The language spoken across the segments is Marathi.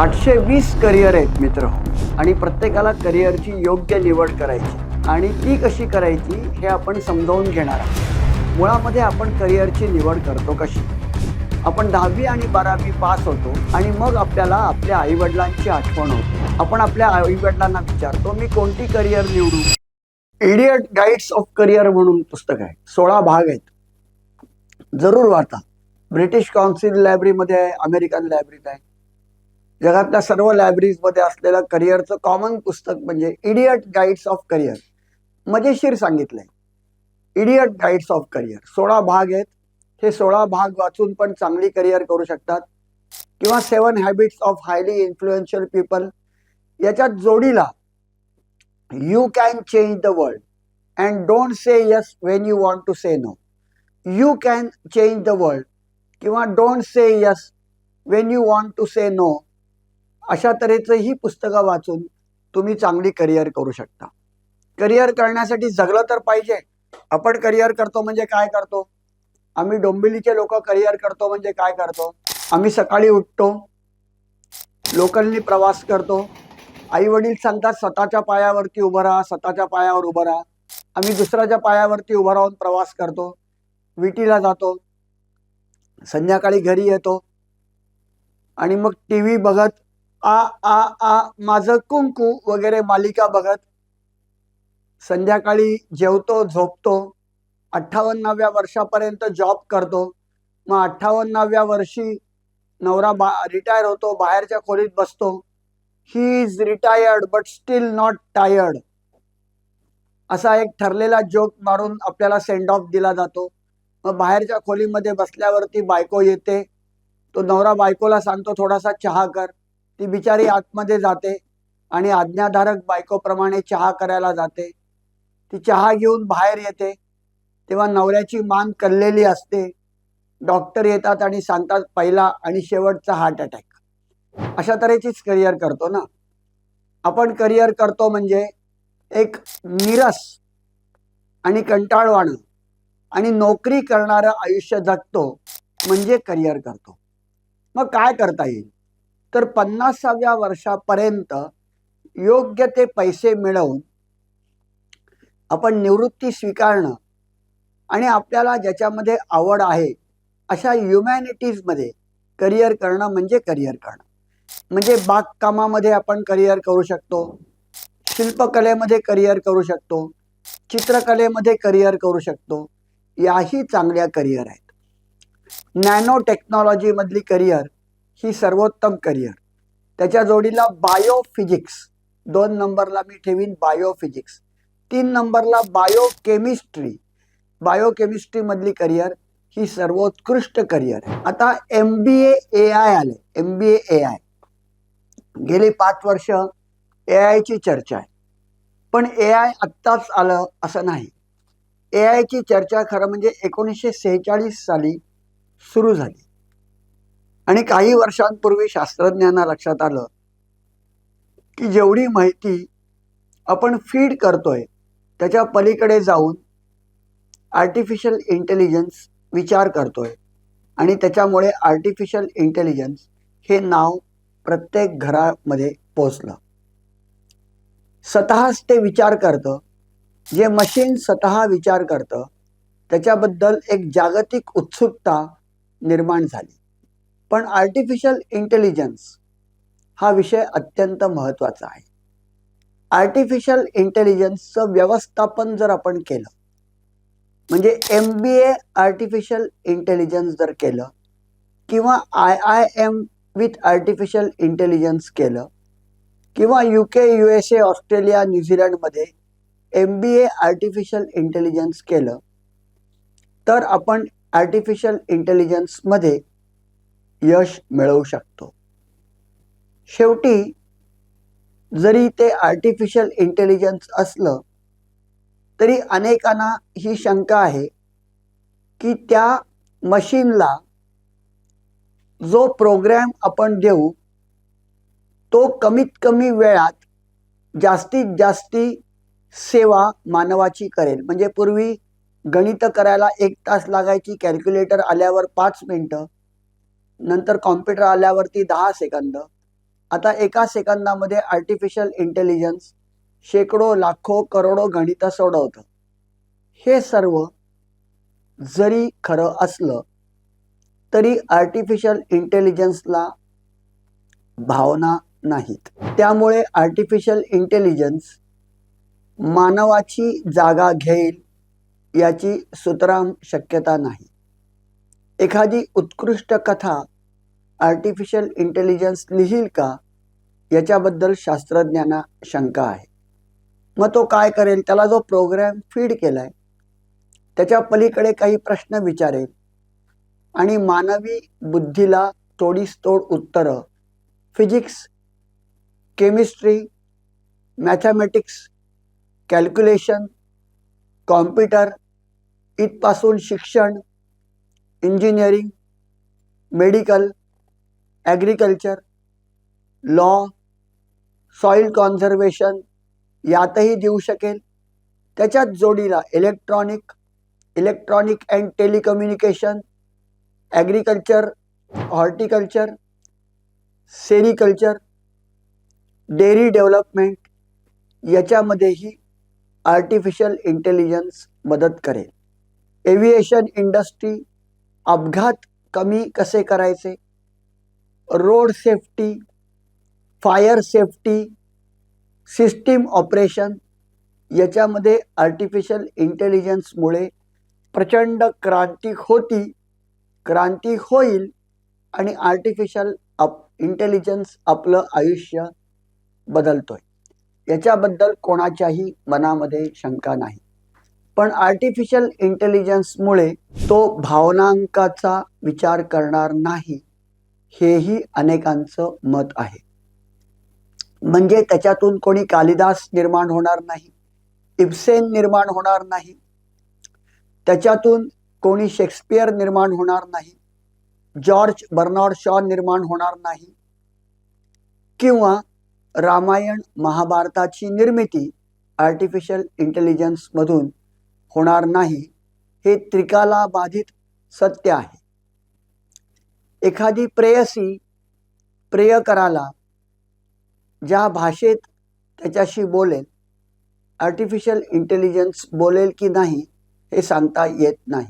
आठशे वीस करिअर आहेत मित्र. आणि प्रत्येकाला करिअरची योग्य निवड करायची. आणि ती कशी करायची हे आपण समजावून घेणार आहोत. मुळामध्ये आपण करिअरची निवड करतो कशी? आपण दहावी आणि बारावी पास होतो आणि मग आपल्याला आपल्या आईवडिलांची आठवण होते. आपण आपल्या आईवडिलांना विचारतो मी कोणती करिअर निवडू? इडियट गाईड्स ऑफ करिअर म्हणून पुस्तक आहे. सोळा भाग आहेत. जरूर वाचा. ब्रिटिश काउन्सिल लायब्ररीमध्ये आहे अमेरिकन लायब्ररीत आहे. जगातल्या सर्व लायब्ररीजमध्ये असलेलं करिअरचं कॉमन पुस्तक म्हणजे इडियट गाईड्स ऑफ करिअर मजेशीर सांगितलंय. इडियट गाईड्स ऑफ करिअर सोळा भाग आहेत. हे सोळा भाग वाचून पण चांगली करिअर करू शकतात. किंवा seven habits of highly influential people याच्यात जोडीला you can change the world and don't say yes when you want to say no you can change the world किंवा don't say yes when you want to say no अशा तऱ्हेचं ही पुस्तकं वाचून तुम्ही चांगली करिअर करू शकता. करिअर करण्यासाठी जगलं तर पाहिजे. आपण करिअर करतो म्हणजे काय करतो? आम्ही डोंबिवलीचे लोक करिअर करतो म्हणजे काय करतो? आम्ही सकाळी उठतो लोकलनी प्रवास करतो. आई वडील सांगतात स्वतःच्या पायावरती उभं राहा स्वतःच्या पायावर उभं राहा. आम्ही दुसऱ्याच्या पायावरती उभं राहून प्रवास करतो विटीला जातो संध्याकाळी घरी येतो. आणि मग टी व्ही बघत आ आ आ माझं कुंकू वगैरे मालिका बघत संध्याकाळी जेवतो झोपतो. अठ्ठावन्नाव्या वर्षापर्यंत जॉब करतो. मग अठ्ठावन्नाव्या वर्षी नवरा बा रिटायर होतो बाहेरच्या खोलीत बसतो. He is retired but still not tired. असा एक ठरलेला जोक मारून आपल्याला सेंड ऑफ दिला जातो. मग बाहेरच्या खोलीमध्ये बसल्यावरती बायको येते. तो नवरा बायकोला सांगतो थोडासा चहा कर. ती बिचारी आतमध्ये जाते आणि आज्ञाधारक बायकोप्रमाणे चहा करायला जाते. ती चहा घेऊन बाहेर येते. तेव्हा नवऱ्याची मान कललेली असते. डॉक्टर येतात आणि सांगतात पहिला आणि शेवटचा हार्ट अटॅक. अशा तऱ्हेचीच करिअर करतो ना. आपण करिअर करतो म्हणजे एक निरस आणि कंटाळवाणं आणि नोकरी करणारं आयुष्य जगतो म्हणजे करिअर करतो. मग काय करता येईल? तर पन्नासाव्या वर्षापर्यंत योग्य ते पैसे मिळवून आपण निवृत्ती स्वीकारणं आणि आपल्याला ज्याच्यामध्ये आवड आहे अशा ह्युमॅनिटीजमध्ये करिअर करणं म्हणजे करिअर करणं. म्हणजे बागकामामध्ये आपण करिअर करू शकतो शिल्पकलेमध्ये करिअर करू शकतो चित्रकलेमध्ये करिअर करू शकतो याही चांगल्या करिअर आहेत. नॅनो टेक्नॉलॉजीमधली करिअर ही सर्वोत्तम करिअर त्याच्या जोडीला बायोफिजिक्स दोन नंबरला मी ठेवीन बायोफिजिक्स तीन नंबरला बायोकेमिस्ट्री बायोकेमिस्ट्रीमधली करिअर ही सर्वोत्कृष्ट करिअर आहे. आता एम बी ए आय आले. एम बी ए आय गेली पाच वर्ष ए आयची चर्चा आहे. पण ए आय आत्ताच आलं असं नाही. ए आयची चर्चा खरं म्हणजे एकोणीसशे सेहेचाळीस साली सुरू झाली. आणि काही वर्षांपूर्वी शास्त्रज्ञांना लक्षात आलं की जेवढी माहिती आपण फीड करतोय त्याच्या पलीकडे जाऊन आर्टिफिशियल इंटेलिजन्स विचार करतोय. आणि त्याच्यामुळे आर्टिफिशियल इंटेलिजन्स हे नाव प्रत्येक घरामध्ये पोचलं. स्वतःच ते विचार करतं. जे मशीन स्वतः विचार करतं त्याच्याबद्दल एक जागतिक उत्सुकता निर्माण झाली. पण आर्टिफिशियल इंटेलिजन्स हा विषय अत्यंत महत्त्वाचा आहे. आर्टिफिशियल इंटेलिजन्सचं व्यवस्थापन जर आपण केलं म्हणजे M B A artificial intelligence जर केलं किंवा I I M with artificial intelligence केलं किंवा U K U S A Australia न्यूझीलंडमध्ये M B A artificial intelligence केलं तर आपण आर्टिफिशियल इंटेलिजन्समध्ये यश मिळवू शकतो. शेवटी जरी ते आर्टिफिशियल इंटेलिजन्स असलं तरी अनेकांना ही शंका आहे की त्या मशीनला जो प्रोग्रॅम आपण देऊ तो कमीत कमी वेळात जास्तीत जास्ती सेवा मानवाची करेल. म्हणजे पूर्वी गणित करायला एक तास लागायची कॅल्क्युलेटर आल्यावर पाच मिनटं नंतर कॉम्प्युटर आल्यावरती दहा सेकंद आता एका सेकंदामध्ये आर्टिफिशियल इंटेलिजन्स शेकडो लाखो करोडो गणितं सोडवतं. हे सर्व जरी खरं असलं तरी आर्टिफिशियल इंटेलिजन्सला भावना नाहीत. त्यामुळे आर्टिफिशियल इंटेलिजन्स मानवाची जागा घेईल याची सुतराम शक्यता नाही. एखादी उत्कृष्ट कथा आर्टिफिशियल इंटेलिजन्स लिहील का? याच्याबद्दल शास्त्रज्ञांना शंका आहे. मग तो काय करेल? त्याला जो प्रोग्रॅम फीड केला आहे त्याच्या पलीकडे काही प्रश्न विचारेल. आणि मानवी बुद्धीला तोडीस तोड उत्तरं physics chemistry mathematics calculation computer इथपासून शिक्षण engineering medical agriculture law soil conservation यातही देऊ शकेल. त्याच्याच जोडीला electronic electronic and telecommunication agriculture horticulture sericulture dairy development याच्यामध्येही artificial intelligence मदत करेल. एव्हिएशन इंडस्ट्री अपघात कमी कसे करायचे? Road safety fire safety system operation याच्यामध्ये आर्टिफिशियल इंटेलिजन्समुळे प्रचंड क्रांती होती. क्रांती होईल आणि आर्टिफिशियल अप इंटेलिजन्स आपलं आयुष्य बदलतोय. याच्याबद्दल कोणाच्याही मनामध्ये शंका नाही. पण आर्टिफिशियल इंटेलिजन्समुळे तो भावनांकाचा विचार करणार नाही. हेही अनेकांचं मत आहे. म्हणजे त्याच्यातून कोणी कालिदास निर्माण होणार नाही इब्सेन निर्माण होणार नाही त्याच्यातून कोणी शेक्सपियर निर्माण होणार नाही जॉर्ज बर्नॉर्ड शॉ निर्माण होणार नाही किंवा रामायण महाभारताची निर्मिती आर्टिफिशियल इंटेलिजन्समधून होणार नाही हे त्रिकाला बाधित सत्य आहे. एखादी प्रेयसी प्रेयकराला ज्या भाषेत त्याच्याशी बोलेल आर्टिफिशियल इंटेलिजन्स बोलेल की नाही हे सांगता येत नाही.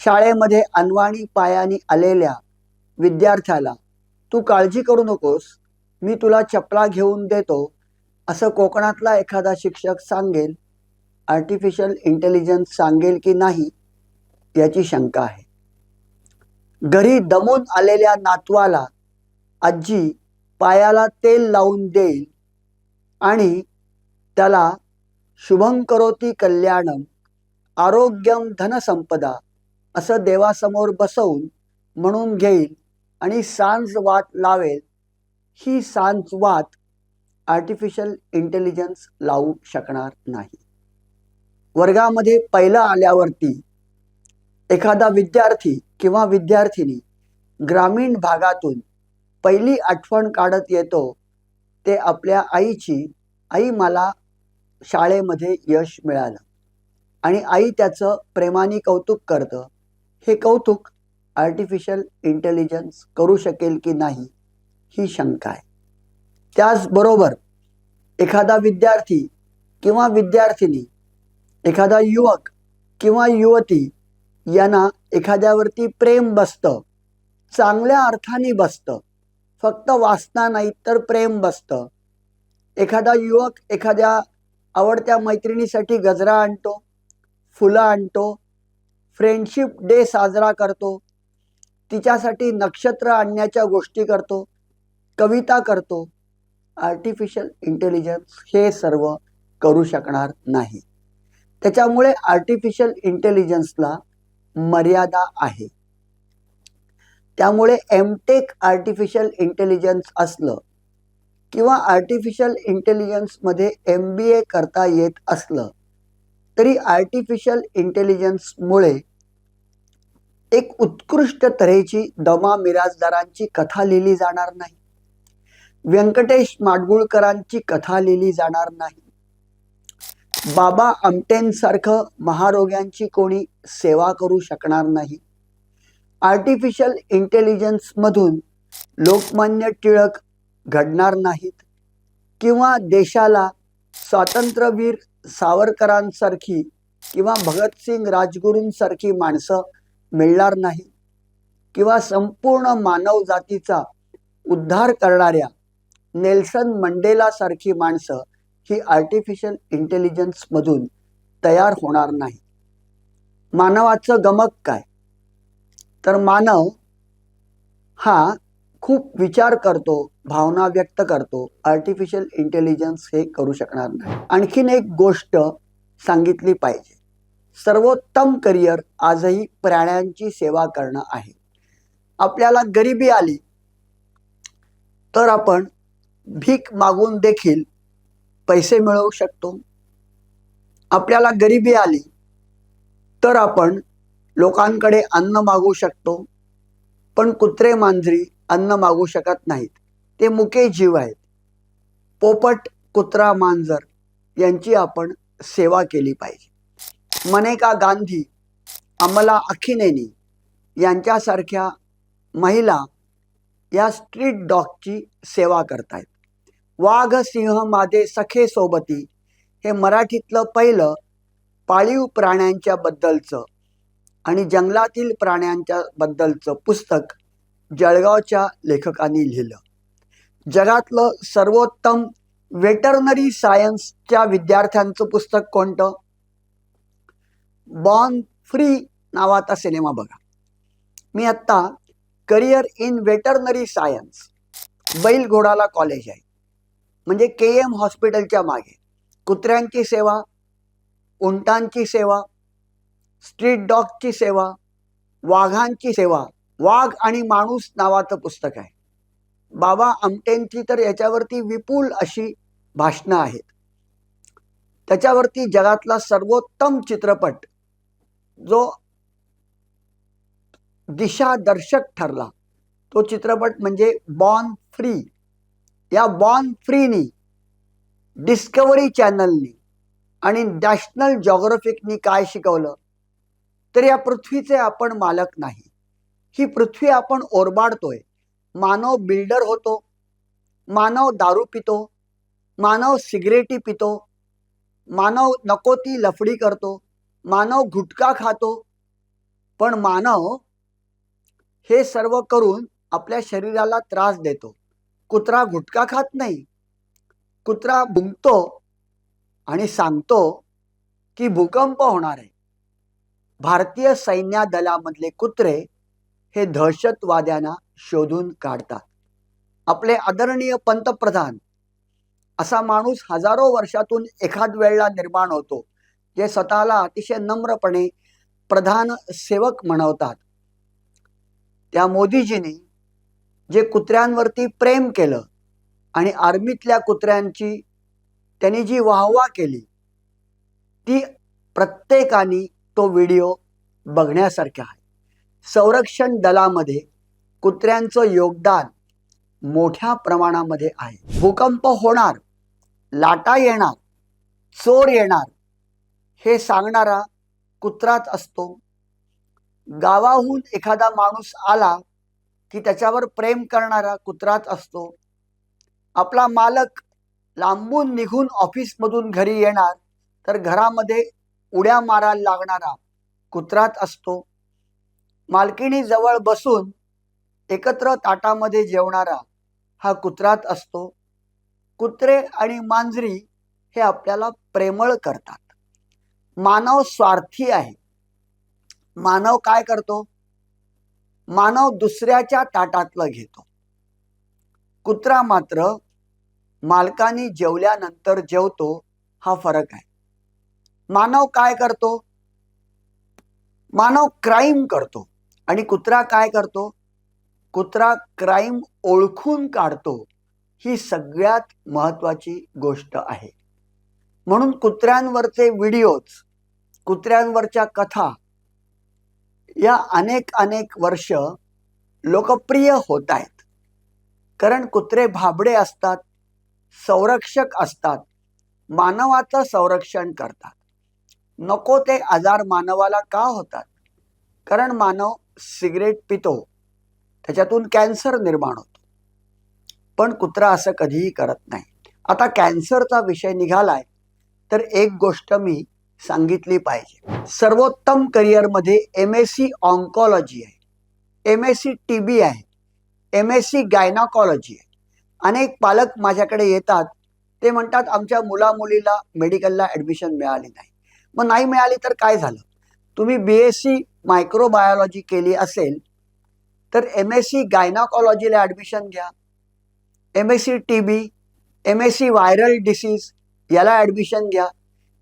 शाळेमध्ये अनवाणी पायानी आलेल्या विद्यार्थ्याला तू काळजी करू नकोस मी तुला चपला घेऊन देतो असं कोकणातला एखादा शिक्षक सांगेल आर्टिफिशियल इंटेलिजन्स सांगेल की नाही याची शंका आहे. घरी दमून आलेल्या नातवाला आजी पायाला तेल लावून देईल आणि त्याला शुभं करोती कल्याणम आरोग्यम धनसंपदा असं देवासमोर बसवून म्हणून घेईल आणि सांज वाट लावेल. ही सांज वाट आर्टिफिशियल इंटेलिजन्स लावू शकणार नाही. वर्गामध्ये पहिलं आल्यावरती एखादा विद्यार्थी किंवा विद्यार्थिनी ग्रामीण भागातून पहिली आठवण काढत येतो ते आपल्या आईची. आई मला शाळेमध्ये यश मिळालं आणि आई त्याचं प्रेमाने कौतुक करतं. हे कौतुक आर्टिफिशियल इंटेलिजन्स करू शकेल की नाही ही शंका आहे. त्याचबरोबर एखादा विद्यार्थी किंवा विद्यार्थिनी एखादा युवक किंवा युवती यांना एखाद्यावरती प्रेम बसतं चांगल्या अर्थाने बसतं फक्त वासना नाही तर प्रेम बसतं. एखादा युवक एखाद्या आवडत्या मैत्रिणीसाठी गजरा आणतो फुलं आणतो फ्रेंडशिप डे साजरा करतो तिच्यासाठी नक्षत्र आणण्याच्या गोष्टी करतो कविता करतो. आर्टिफिशियल इंटेलिजन्स हे सर्व करू शकणार नाही. त्याच्यामुळे आर्टिफिशियल इंटेलिजन्सला मर्यादा आहे. त्यामुळे एमटेक आर्टिफिशियल इंटेलिजन्स असलं किंवा आर्टिफिशियल इंटेलिजन्समध्ये एम बी ए करता येत असलं तरी आर्टिफिशियल इंटेलिजन्समुळे एक उत्कृष्ट तऱ्हेची दमा मिराजदारांची कथा लिहिली जाणार नाही. व्यंकटेश माडगुळकरांची कथा लिहिली जाणार नाही. बाबा आमटेंसारखं महारोग्यांची कोणी सेवा करू शकणार नाही. आर्टिफिशियल इंटेलिजन्समधून लोकमान्य टिळक घडणार नाहीत. किंवा देशाला स्वातंत्र्यवीर सावरकरांसारखी किंवा भगतसिंग राजगुरूंसारखी माणसं मिळणार नाही किंवा संपूर्ण मानव जातीचा उद्धार करणाऱ्या नेल्सन मंडेलासारखी माणसं ही आर्टिफिशियल इंटेलिजन्समधून तयार होणार नाही. मानवाचं गमक काय? तर मानव हा खूप विचार करतो भावना व्यक्त करतो आर्टिफिशियल इंटेलिजन्स हे करू शकणार नाही. आणखीन एक गोष्ट सांगितली पाहिजे. सर्वोत्तम करिअर आजही प्राण्यांची सेवा करणं आहे. आपल्याला गरिबी आली तर आपण भीक मागून देखील पैसे मिळवू शकतो. आपल्याला गरिबी आली तर आपण लोकांकडे अन्न मागू शकतो. पण कुत्रे मांजरी अन्न मागू शकत नाहीत. ते मुके जीव आहेत. पोपट कुत्रा मांजर यांची आपण सेवा केली पाहिजे. मनेका गांधी अमला अखिनेनी यांच्यासारख्या महिला या स्ट्रीट डॉगची सेवा करतायत. वाघ सिंह माझे सखे सोबती हे मराठीतलं पहिलं पाळीव प्राण्यांच्या बद्दलचं आणि जंगलातील प्राण्यांच्या बद्दलचं पुस्तक जळगावच्या लेखकांनी लिहिलं. जगातलं सर्वोत्तम वेटरनरी सायन्सच्या विद्यार्थ्यांचं पुस्तक कोणतं? बॉर्न फ्री नावाचा सिनेमा बघा. मी आत्ता करिअर इन वेटरनरी सायन्स बैल घोडाला कॉलेज आहे. म्हणजे के एम हॉस्पिटलच्या मागे. कुत्र्यांची सेवा उंटांची सेवा स्ट्रीट डॉगची सेवा वाघांची सेवा. वाघ आणि माणूस नावाचं पुस्तक आहे. बाबा आमटेंची तर याच्यावरती विपुल अशी भाषणं आहेत. त्याच्यावरती जगातला सर्वोत्तम चित्रपट जो दिशादर्शक ठरला तो चित्रपट म्हणजे बॉर्न फ्री. या बॉर्न फ्रीनी डिस्कवरी चॅनलनी आणि नॅशनल जॉग्रफिकनी काय शिकवलं? तर या पृथ्वीचे आपण मालक नाही. ही पृथ्वी आपण ओरबाडतोय. मानव बिल्डर होतो. मानव दारू पितो. मानव सिगरेटी पितो. मानव नको ती लफडी करतो. मानव गुटखा खातो. पण मानव हे सर्व करून आपल्या शरीराला त्रास देतो. कुत्रा गुटखा खात नाही. कुत्रा भुंकतो आणि सांगतो की भूकंप होणार आहे. भारतीय सैन्य दलामधले कुत्रे हे दहशतवाद्यांना शोधून काढतात. आपले आदरणीय पंतप्रधान असा माणूस हजारो वर्षातून एखाद वेळेला निर्माण होतो जे स्वतःला अतिशय नम्रपणे प्रधान सेवक म्हणवतात. त्या मोदीजींनी जे कुत्र्यांवरती प्रेम केलं आणि आर्मीतल्या कुत्र्यांची त्यांनी जी वाहवा केली ती प्रत्येकाने तो व्हिडिओ बघण्यासारखा आहे. संरक्षण दलामध्ये कुत्र्यांचं योगदान मोठ्या प्रमाणामध्ये आहे. भूकंप होणार लाटा येणार चोर येणार हे सांगणारा कुत्राच असतो. गावाहून एखादा माणूस आला की त्याच्यावर प्रेम करणारा कुत्राच असतो. आपला मालक लांबून निघून ऑफिसमधून घरी येणार तर घरामध्ये उड्या मारायला लागणारा कुत्राच असतो. मालकिणी जवळ बसून एकत्र ताटामध्ये जेवणारा हा कुत्राच असतो. कुत्रे आणि मांजरी हे आपल्याला प्रेमळ करतात. मानव स्वार्थी आहे. मानव काय करतो? मानव दुसऱ्याच्या ताटातलं घेतो. कुत्रा मात्र मालकानी जेवल्यानंतर जेवतो हा फरक आहे. मानव काय करतो? मानव क्राईम करतो. आणि कुत्रा काय करतो? कुत्रा क्राईम ओळखून काढतो ही सगळ्यात महत्वाची गोष्ट आहे. म्हणून कुत्र्यांवरचे व्हिडिओज कुत्र्यांवरच्या कथा या अनेक अनेक वर्ष लोकप्रिय होत आहेत. कारण कुत्रे भाबडे असतात संरक्षक असतात मानवाचं संरक्षण करतात. नको ते आजार मानवाला का होतात? कारण मानव सिगरेट पितो त्याच्यातून कॅन्सर निर्माण होतो. पण कुत्रा असं कधीही करत नाही. आता कॅन्सरचा विषय निघालाय तर एक गोष्ट मी सांगितली पाहिजे. सर्वोत्तम करिअरमध्ये एम एस सी ऑन्कॉलॉजी आहे. M S C T B आहे. एम एस सी गायनाकॉलॉजी आहे. अनेक पालक माझ्याकडे येतात. ते म्हणतात आमच्या मुला मुलीला मेडिकलला ॲडमिशन मिळाली नाही. मग नाही मिळाली तर काय झालं? तुम्ही बी एस सी मायक्रोबायोलॉजी केली असेल तर एम एस सी गायनाकॉलॉजीला ॲडमिशन घ्या. M S C T B M S C viral disease याला ॲडमिशन घ्या.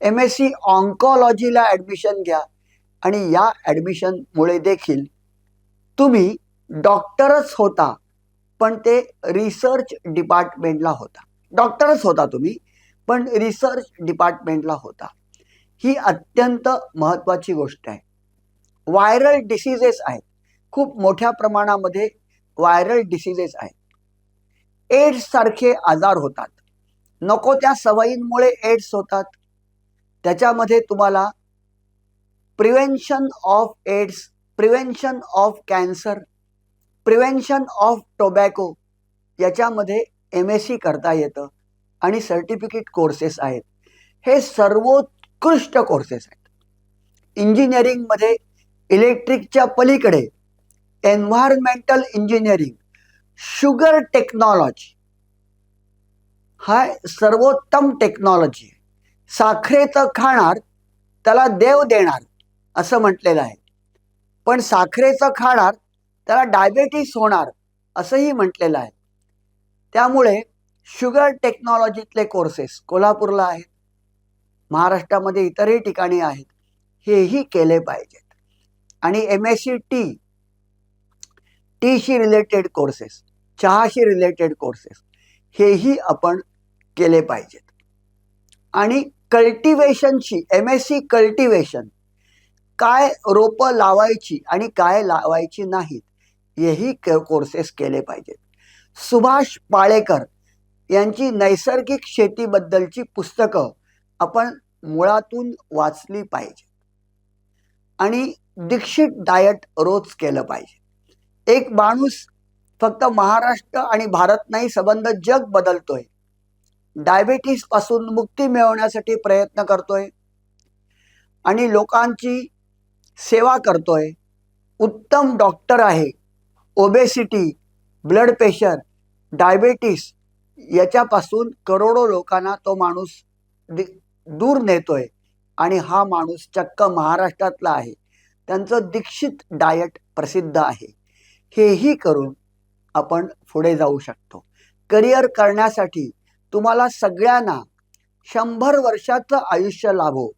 एम एस सी ऑन्कॉलॉजीला ॲडमिशन घ्या. आणि या ॲडमिशनमुळे देखील तुम्ही डॉक्टरच होता पण ते रिसर्च डिपार्टमेंटला होता. डॉक्टरच होता तुम्ही पण रिसर्च डिपार्टमेंटला होता. ही अत्यंत महत्त्वाची गोष्ट आहे. व्हायरल डिसिजेस आहेत. खूप मोठ्या प्रमाणामध्ये व्हायरल डिसिजेस आहेत. एड्स सारखे आजार होतात. नको त्या सवयींमुळे एड्स होतात. त्याच्यामध्ये तुम्हाला prevention of AIDS prevention of cancer prevention of tobacco याच्यामध्ये एम एस सी करता येतं आणि सर्टिफिकेट कोर्सेस आहेत. हे सर्वोत्कृष्ट कोर्सेस आहेत. इंजिनिअरिंगमध्ये इलेक्ट्रिकच्या पलीकडे एन्व्हायरमेंटल इंजिनिअरिंग शुगर टेक्नॉलॉजी हा सर्वोत्तम टेक्नॉलॉजी आहे. साखरेचं खाणार त्याला देव देणार असं म्हटलेलं आहे. पण साखरेचं खाणार त्याला डायबेटीस होणार असंही म्हटलेलं आहे. त्यामुळे शुगर टेक्नॉलॉजीतले कोर्सेस कोल्हापूरला आहेत. महाराष्ट्रामध्ये इतरही ठिकाणी आहेत. हेही केले पाहिजेत. आणि एम एस सी टी टीशी रिलेटेड कोर्सेस चहाशी रिलेटेड कोर्सेस हेही आपण केले पाहिजेत. आणि कल्टिवेशनची एम एस सी कल्टिवेशन काय रोपं लावायची आणि काय लावायची नाहीत हेही कोर्सेस केले पाहिजेत. सुभाष पाळेकर यांची नैसर्गिक शेतीबद्दलची पुस्तकं आपण मुळातून वाचली पाहिजे आणि दीक्षित डायट रोज केलं पाहिजे. एक माणूस फक्त महाराष्ट्र आणि भारत नाही संबंध जग बदलतोय. डायबेटीसपासून मुक्ती मिळवण्यासाठी प्रयत्न करतोय. आणि लोकांची सेवा करतोय. उत्तम डॉक्टर आहे. ओबेसिटी ब्लड प्रेशर डायबेटीस याच्यापासून करोडो लोकांना तो माणूस दूर नेतोय. आणि हा माणूस चक्क महाराष्ट्रातला आहे. त्यांचं दीक्षित डायट प्रसिद्ध आहे. हेही करून आपण पुढे जाऊ शकतो. करिअर करण्यासाठी तुम्हाला सगळ्यांना शंभर वर्षाचं आयुष्य लाभो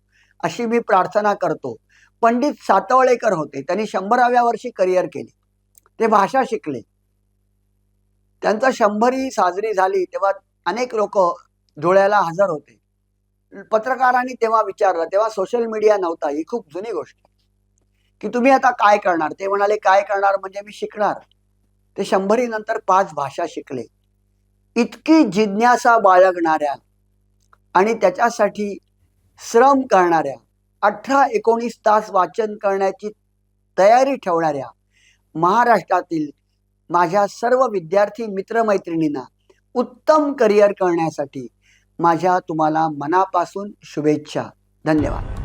अशी मी प्रार्थना करतो. पंडित सातवळेकर होते. त्यांनी शंभराव्या वर्षी करिअर केली. ते भाषा शिकले. त्यांचा शंभरी साजरी झाली तेव्हा अनेक लोक धुळ्याला हजर होते. पत्रकारांनी तेव्हा विचारलं तेव्हा सोशल मीडिया नव्हता. ही खूप जुनी गोष्ट. की तुम्ही आता काय करणार? ते म्हणाले काय करणार म्हणजे मी शिकणार. ते शंभरी नंतर पाच भाषा शिकले. इतकी जिज्ञासा बाळगणाऱ्या आणि त्याच्यासाठी श्रम करणाऱ्या अठरा एकोणीस तास वाचन करण्याची तयारी ठेवणाऱ्या महाराष्ट्रातील माझ्या सर्व विद्यार्थी मित्रमैत्रिणींना उत्तम करिअर करण्यासाठी माझ्या तुम्हाला मनापासून शुभेच्छा. धन्यवाद.